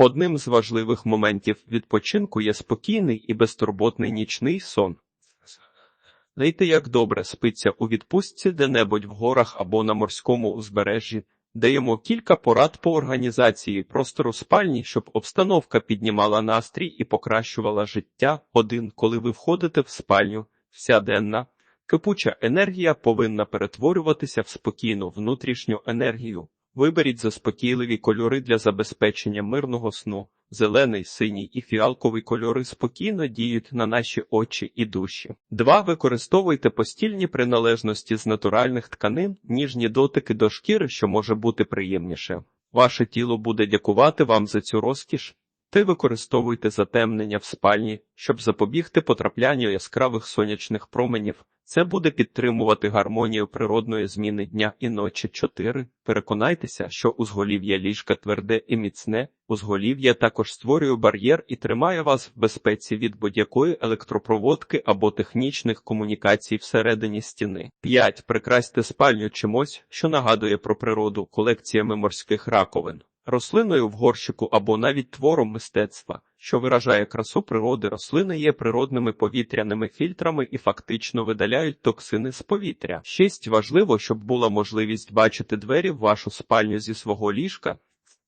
Одним з важливих моментів відпочинку є спокійний і безтурботний нічний сон. Знайте, як добре спиться у відпустці де-небудь в горах або на морському узбережжі. Даємо кілька порад по організації простору спальні, щоб обстановка піднімала настрій і покращувала життя. Один, коли ви входите в спальню, вся денна кипуча енергія повинна перетворюватися в спокійну внутрішню енергію. Виберіть заспокійливі кольори для забезпечення мирного сну. Зелений, синій і фіалковий кольори спокійно діють на наші очі і душі. 2. Використовуйте постільні приналежності з натуральних тканин, ніжні дотики до шкіри, що може бути приємніше. Ваше тіло буде дякувати вам за цю розкіш. Ти використовуйте затемнення в спальні, щоб запобігти потраплянню яскравих сонячних променів. Це буде підтримувати гармонію природної зміни дня і ночі. 4. Переконайтеся, що узголів'я ліжка тверде і міцне. Узголів'я також створює бар'єр і тримає вас в безпеці від будь-якої електропроводки або технічних комунікацій всередині стіни. 5. Прикрасьте спальню чимось, що нагадує про природу колекціями морських раковин. Рослиною в горщику або навіть твором мистецтва, що виражає красу природи, рослини є природними повітряними фільтрами і фактично видаляють токсини з повітря. 6. Важливо, щоб була можливість бачити двері в вашу спальню зі свого ліжка.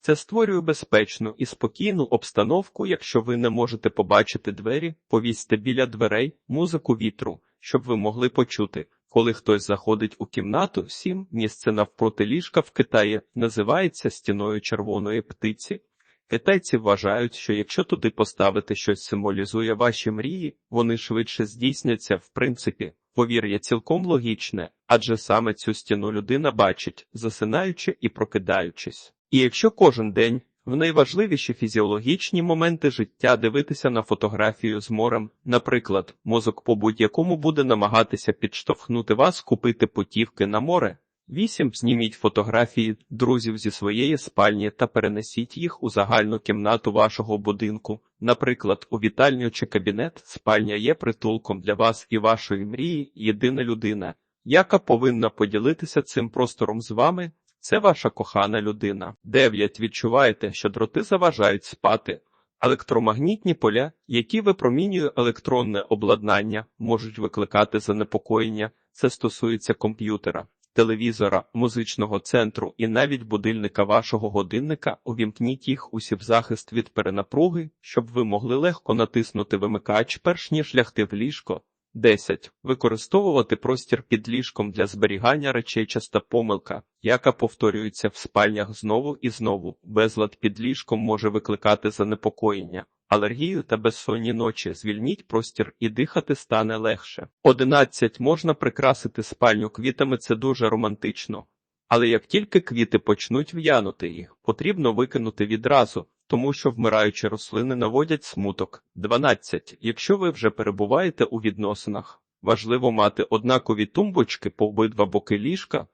Це створює безпечну і спокійну обстановку. Якщо ви не можете побачити двері, повісьте біля дверей музику вітру, щоб ви могли почути. Коли хтось заходить у кімнату, сім місце навпроти ліжка в Китаї називається стіною червоної птиці. Китайці вважають, що якщо туди поставити щось символізує ваші мрії, вони швидше здійсняться в принципі. Повір'я цілком логічне, адже саме цю стіну людина бачить, засинаючи і прокидаючись. І якщо кожен день в найважливіші фізіологічні моменти життя дивитися на фотографію з морем, наприклад, мозок по будь-якому буде намагатися підштовхнути вас купити путівки на море. 8. Зніміть фотографії друзів зі своєї спальні та перенесіть їх у загальну кімнату вашого будинку. Наприклад, у вітальню чи кабінет спальня є притулком для вас і вашої мрії єдина людина, яка повинна поділитися цим простором з вами. Це ваша кохана людина. 9. Відчуваєте, що дроти заважають спати. Електромагнітні поля, які випромінює електронне обладнання, можуть викликати занепокоєння. Це стосується комп'ютера, телевізора, музичного центру і навіть будильника вашого годинника. Увімкніть їх усі в захист від перенапруги, щоб ви могли легко натиснути вимикач, перш ніж лягти в ліжко. 10. Використовувати простір під ліжком для зберігання речей часта помилка, яка повторюється в спальнях знову і знову. Безлад під ліжком може викликати занепокоєння, алергію та безсонні ночі. Звільніть простір і дихати стане легше. 11. Можна прикрасити спальню квітами, це дуже романтично. Але як тільки квіти почнуть в'янути їх, потрібно викинути відразу тому що вмираючі рослини наводять смуток. 12. Якщо ви вже перебуваєте у відносинах, важливо мати однакові тумбочки по обидва боки ліжка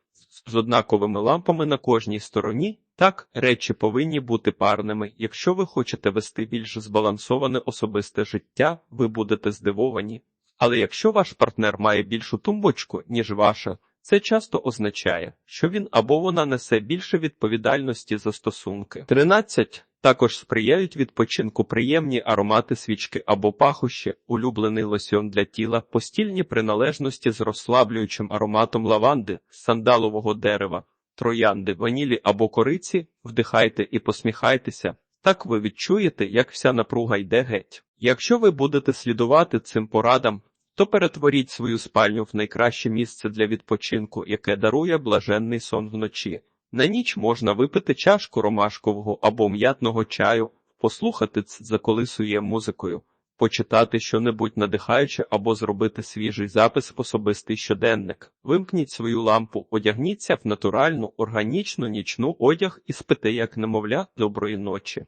з однаковими лампами на кожній стороні. Так, речі повинні бути парними. Якщо ви хочете вести більш збалансоване особисте життя, ви будете здивовані. Але якщо ваш партнер має більшу тумбочку, ніж ваша, це часто означає, що він або вона несе більше відповідальності за стосунки. 13. Також сприяють відпочинку приємні аромати свічки або пахощі, улюблений лосьон для тіла, постільні приналежності з розслаблюючим ароматом лаванди, сандалового дерева, троянди, ванілі або кориці, вдихайте і посміхайтеся. Так ви відчуєте, як вся напруга йде геть. Якщо ви будете слідувати цим порадам, то перетворіть свою спальню в найкраще місце для відпочинку, яке дарує блаженний сон вночі. На ніч можна випити чашку ромашкового або м'ятного чаю, послухати ц заколисує музикою, почитати щонебудь надихаюче або зробити свіжий запис в особистий щоденник. Вимкніть свою лампу, одягніться в натуральну, органічну нічну одяг і спите, як немовля, доброї ночі.